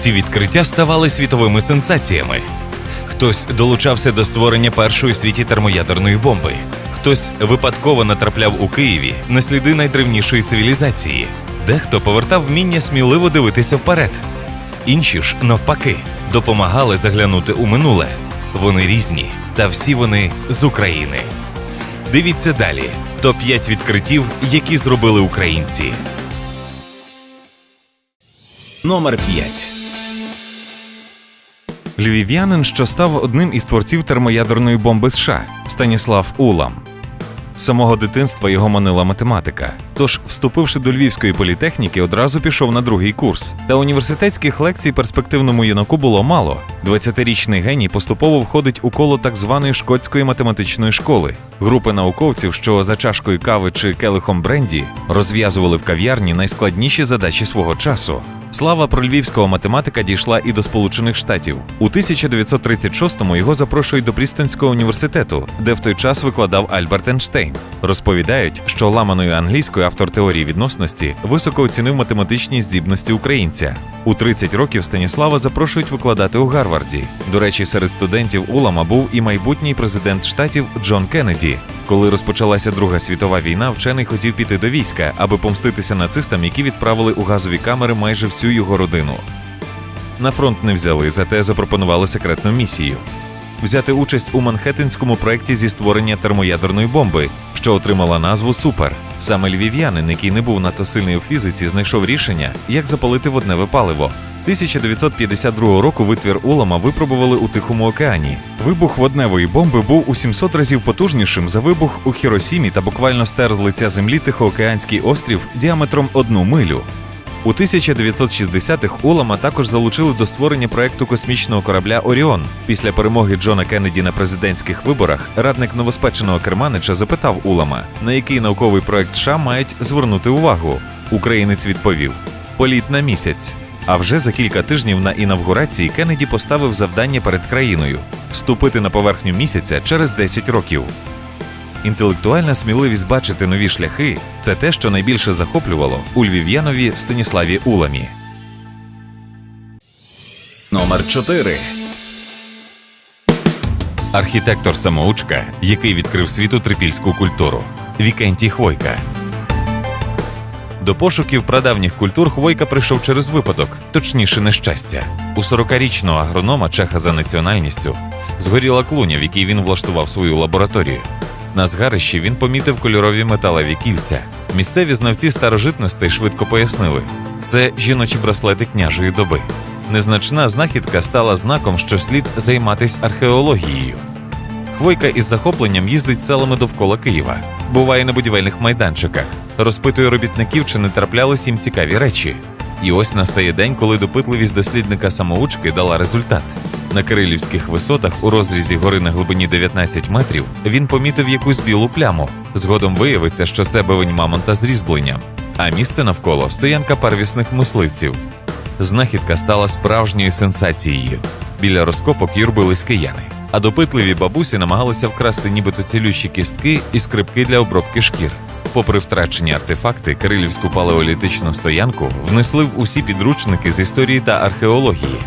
Ці відкриття ставали світовими сенсаціями. Хтось долучався до створення першої у світі термоядерної бомби. Хтось випадково натрапляв у Києві на сліди найдревнішої цивілізації. Дехто повертав вміння сміливо дивитися вперед. Інші ж, навпаки, допомагали заглянути у минуле. Вони різні, та всі вони з України. Дивіться далі: топ 5 відкриттів, які зробили українці. Номер 5. Львів'янин, що став одним із творців термоядерної бомби США Станіслав Улам. З самого дитинства його манила математика. Тож, вступивши до Львівської політехніки, одразу пішов на другий курс. Та університетських лекцій перспективному юнаку було мало. 20-річний геній поступово входить у коло так званої шкотської математичної школи, групи науковців, що за чашкою кави чи келихом бренді розв'язували в кав'ярні найскладніші задачі свого часу. Слава про львівського математика дійшла і до Сполучених Штатів. У 1936-му його запрошують до Прістонського університету, де в той час викладав Альберт Ейнштейн. Розповідають, що ламаною англійською автор теорії відносності високо оцінив математичні здібності українця. У 30 років Станіслава запрошують викладати у Гарварді. До речі, серед студентів Улама був і майбутній президент штатів Джон Кеннеді. Коли розпочалася Друга світова війна, вчений хотів піти до війська, аби помститися нацистам, які відправили у газові камери майже всю його родину. На фронт не взяли, зате запропонували секретну місію взяти участь у манхеттенському проєкті зі створення термоядерної бомби, що отримала назву Супер. Саме львів'янин, який не був надто сильний у фізиці, знайшов рішення, як запалити водневе паливо. 1952 року витвір Улама випробували у Тихому океані. Вибух водневої бомби був у 700 разів потужнішим за вибух у Хіросімі та буквально стер з лиця землі Тихоокеанський острів діаметром одну милю. У 1960-х Улама також залучили до створення проекту космічного корабля Оріон. Після перемоги Джона Кеннеді на президентських виборах радник новоспеченого керманича запитав Улама, на який науковий проект США мають звернути увагу. Українець відповів: політ на місяць. А вже за кілька тижнів на інавгурації Кеннеді поставив завдання перед країною ступити на поверхню місяця через 10 років. Інтелектуальна сміливість бачити нові шляхи це те, що найбільше захоплювало у львів'янові Станіславі Уламі. Номер 4. Архітектор самоучка, який відкрив світу трипільську культуру Вікентій Хвойка. До пошуків прадавніх культур Хвойка прийшов через випадок, точніше нещастя. У 40-річного агронома чеха за національністю згоріла клуня, в якій він влаштував свою лабораторію. На згарищі він помітив кольорові металеві кільця. Місцеві знавці старожитностей швидко пояснили: це жіночі браслети княжої доби. Незначна знахідка стала знаком, що слід займатися археологією. Хвойка із захопленням їздить селами довкола Києва, буває на будівельних майданчиках, розпитує робітників, чи не траплялись їм цікаві речі. І ось настає день, коли допитливість дослідника самоучки дала результат. На Кирилівських висотах у розрізі гори на глибині 19 метрів він помітив якусь білу пляму. Згодом виявиться, що це бивень мамонта з різьбленням, а місце навколо стоянка первісних мисливців. Знахідка стала справжньою сенсацією. Біля розкопок юрбились кияни, а допитливі бабусі намагалися вкрасти нібито цілющі кістки і скрипки для обробки шкір. Попри втрачені артефакти, кирилівську палеолітичну стоянку внесли в усі підручники з історії та археології.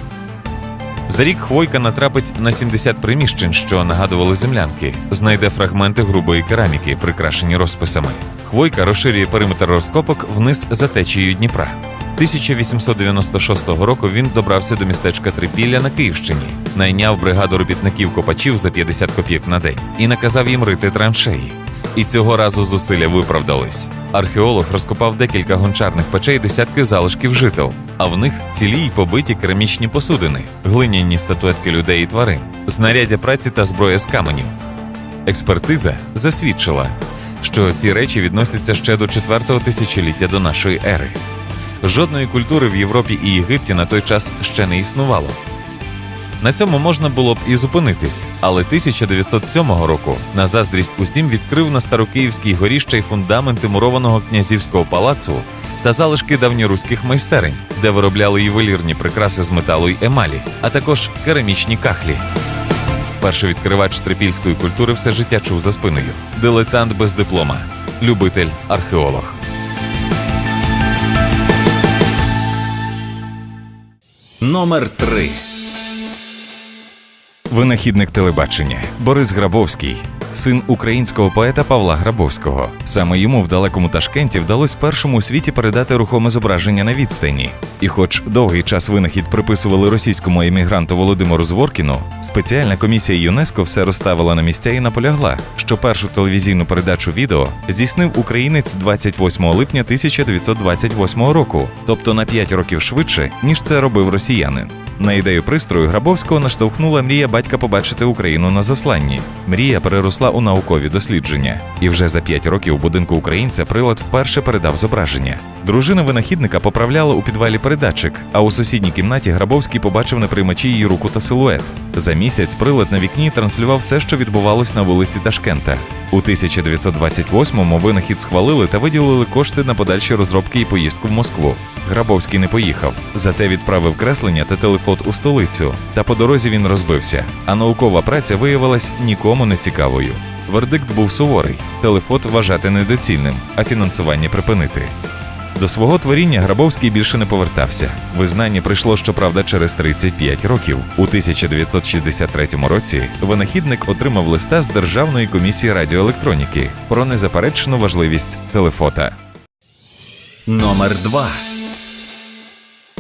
За рік Хвойка натрапить на 70 приміщень, що нагадували землянки, знайде фрагменти грубої кераміки, прикрашені розписами. Хвойка розширює периметр розкопок вниз за течією Дніпра. 1896 року він добрався до містечка Трипілля на Київщині, найняв бригаду робітників-копачів за 50 копійок на день і наказав їм рити траншеї. І цього разу зусилля виправдались. Археолог розкопав декілька гончарних печей, десятки залишків жител, а в них цілі й побиті керамічні посудини, глиняні статуетки людей і тварин, знаряддя праці та зброя з каменів. Експертиза засвідчила, що ці речі відносяться ще до 4-го тисячоліття до нашої ери. Жодної культури в Європі і Єгипті на той час ще не існувало. На цьому можна було б і зупинитись, але 1907 року на заздрість усім відкрив на Старокиївській горі ще й фундаменти мурованого князівського палацу та залишки давньоруських майстерень, де виробляли ювелірні прикраси з металу й емалі, а також керамічні кахлі. Перший відкривач трипільської культури все життя чув за спиною. Дилетант без диплома, любитель археолог. Номер 3. Винахідник телебачення Борис Грабовський, син українського поета Павла Грабовського. Саме йому в далекому Ташкенті вдалося першому у світі передати рухоме зображення на відстані. І, хоч довгий час винахід приписували російському емігранту Володимиру Зворкіну, спеціальна комісія ЮНЕСКО все розставила на місця і наполягла, що першу телевізійну передачу відео здійснив українець 28 липня 1928 року, тобто на 5 років швидше, ніж це робив росіянин. На ідею пристрою Грабовського наштовхнула мрія батька побачити Україну на засланні. Мрія переросла у наукові дослідження, і вже за п'ять років у будинку українця прилад вперше передав зображення. Дружина винахідника поправляла у підвалі передатчик, а у сусідній кімнаті Грабовський побачив на приймачі її руку та силует. За місяць прилад на вікні транслював все, що відбувалось на вулиці Ташкента. У 1928-му винахід схвалили та виділили кошти на подальші розробки і поїздку в Москву. Грабовський не поїхав, зате відправив креслення та телефот у столицю. Та по дорозі він розбився. А наукова праця виявилась нікому не цікавою. Вердикт був суворий: телефот вважати недоцільним, а фінансування припинити. До свого творіння Грабовський більше не повертався. Визнання прийшло, щоправда, через 35 років. У 1963 році винахідник отримав листа з Державної комісії радіоелектроніки про незаперечну важливість телефота. Номер 2.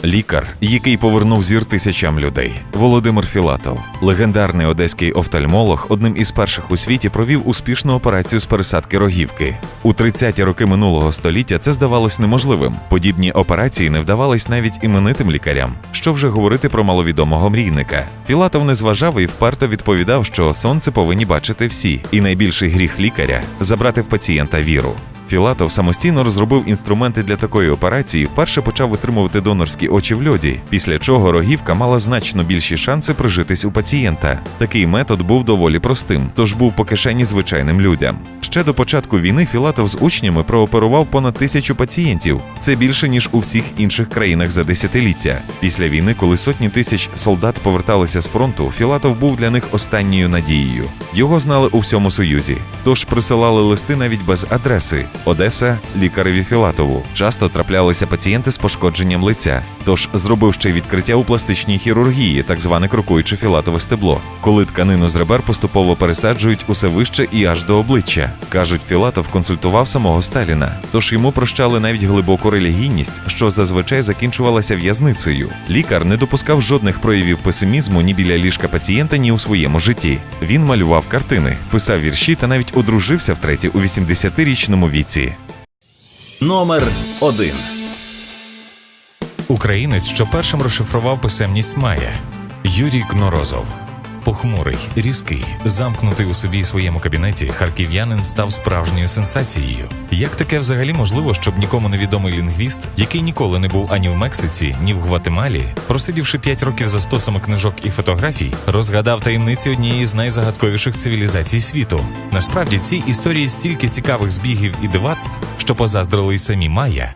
Лікар, який повернув зір тисячам людей, Володимир Філатов, легендарний одеський офтальмолог, одним із перших у світі провів успішну операцію з пересадки рогівки. У 30-ті роки минулого століття це здавалось неможливим. Подібні операції не вдавались навіть іменитим лікарям. Що вже говорити про маловідомого мрійника. Філатов не зважав і вперто відповідав, що сонце повинні бачити всі, і найбільший гріх лікаря забрати в пацієнта віру. Філатов самостійно розробив інструменти для такої операції, вперше почав витримувати донорські очі в льоді, після чого рогівка мала значно більші шанси прижитись у пацієнта. Такий метод був доволі простим, тож був по кишені звичайним людям. Ще до початку війни Філатов з учнями прооперував понад тисячу пацієнтів. Це більше ніж у всіх інших країнах за десятиліття. Після війни, коли сотні тисяч солдат поверталися з фронту, Філатов був для них останньою надією. Його знали у всьому союзі, тож присилали листи навіть без адреси. Одеса лікареві Філатову. Часто траплялися пацієнти з пошкодженням лиця. Тож зробив ще відкриття у пластичній хірургії, так зване крокуюче філатове стебло, коли тканину з ребер поступово пересаджують усе вище і аж до обличчя. Кажуть, Філатов консультував самого Сталіна, тож йому прощали навіть глибоку релігійність, що зазвичай закінчувалася в'язницею. Лікар не допускав жодних проявів песимізму ні біля ліжка пацієнта, ні у своєму житті. Він малював картини, писав вірші та навіть одружився втретє у 80-річному віці. Номер 1. Українець, що першим розшифрував писемність Майя Юрій Кнорозов. Похмурий, різкий, замкнутий у собі своєму кабінеті, харків'янин став справжньою сенсацією. Як таке взагалі можливо, щоб нікому невідомий лінгвіст, який ніколи не був ані в Мексиці, ні в Гватемалі, просидівши 5 років за стосами книжок і фотографій, розгадав таємниці однієї з найзагадковіших цивілізацій світу. Насправді в цій історії стільки цікавих збігів і дивацтв, що позаздрили й самі Майя.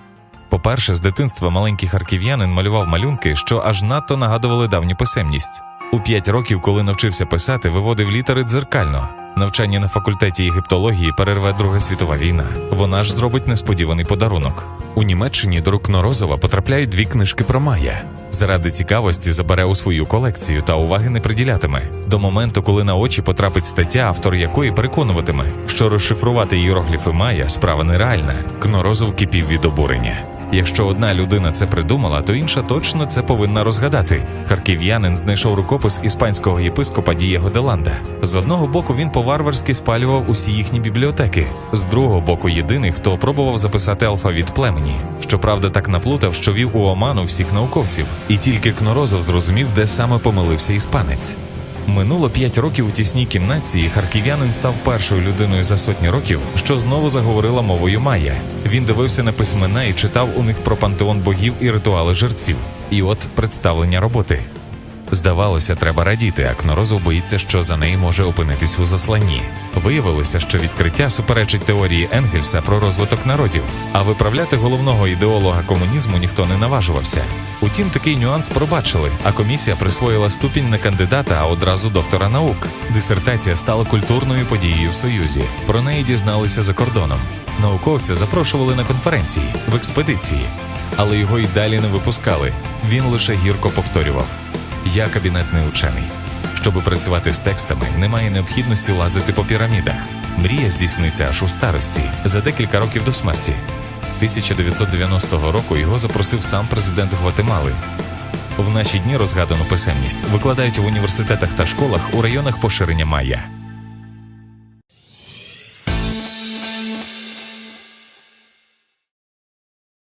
По-перше, з дитинства маленький харків'янин малював малюнки, що аж надто нагадували давню писемність. У п'ять років, коли навчився писати, виводив літери дзеркально. Навчання на факультеті єгиптології перерве Друга світова війна. Вона ж зробить несподіваний подарунок. У Німеччині до рук Норозова потрапляють дві книжки про Майя. Заради цікавості забере у свою колекцію та уваги не приділятиме. До моменту, коли на очі потрапить стаття, автор якої переконуватиме, що розшифрувати іерогліфи Майя справа нереальна. Кнорозов кипів від обурення. Якщо одна людина це придумала, то інша точно це повинна розгадати. Харків'янин знайшов рукопис іспанського єпископа Дієго Деланда. З одного боку він по-варварськи спалював усі їхні бібліотеки, з другого боку, єдиний, хто пробував записати алфавіт племені. Щоправда, так наплутав, що вів у оману всіх науковців, і тільки Кнорозов зрозумів, де саме помилився іспанець. Минуло п'ять років у тісній кімнаті, і харків'янин став першою людиною за сотні років, що знову заговорила мовою Майя. Він дивився на письмена і читав у них про пантеон богів і ритуали жерців. І от представлення роботи. Здавалося, треба радіти, а Кнорозов боїться, що за неї може опинитись у засланні. Виявилося, що відкриття суперечить теорії Енгельса про розвиток народів, а виправляти головного ідеолога комунізму ніхто не наважувався. Утім, такий нюанс пробачили, а комісія присвоїла ступінь не кандидата, а одразу доктора наук. Дисертація стала культурною подією в Союзі. Про неї дізналися за кордоном. Науковця запрошували на конференції в експедиції. але його й далі не випускали. Він лише гірко повторював: Я кабінетний учений. Щоби працювати з текстами, немає необхідності лазити по пірамідах. Мрія здійсниться аж у старості за декілька років до смерті. 1990 року його запросив сам президент Гватемали. В наші дні розгадану писемність викладають в університетах та школах у районах поширення майя.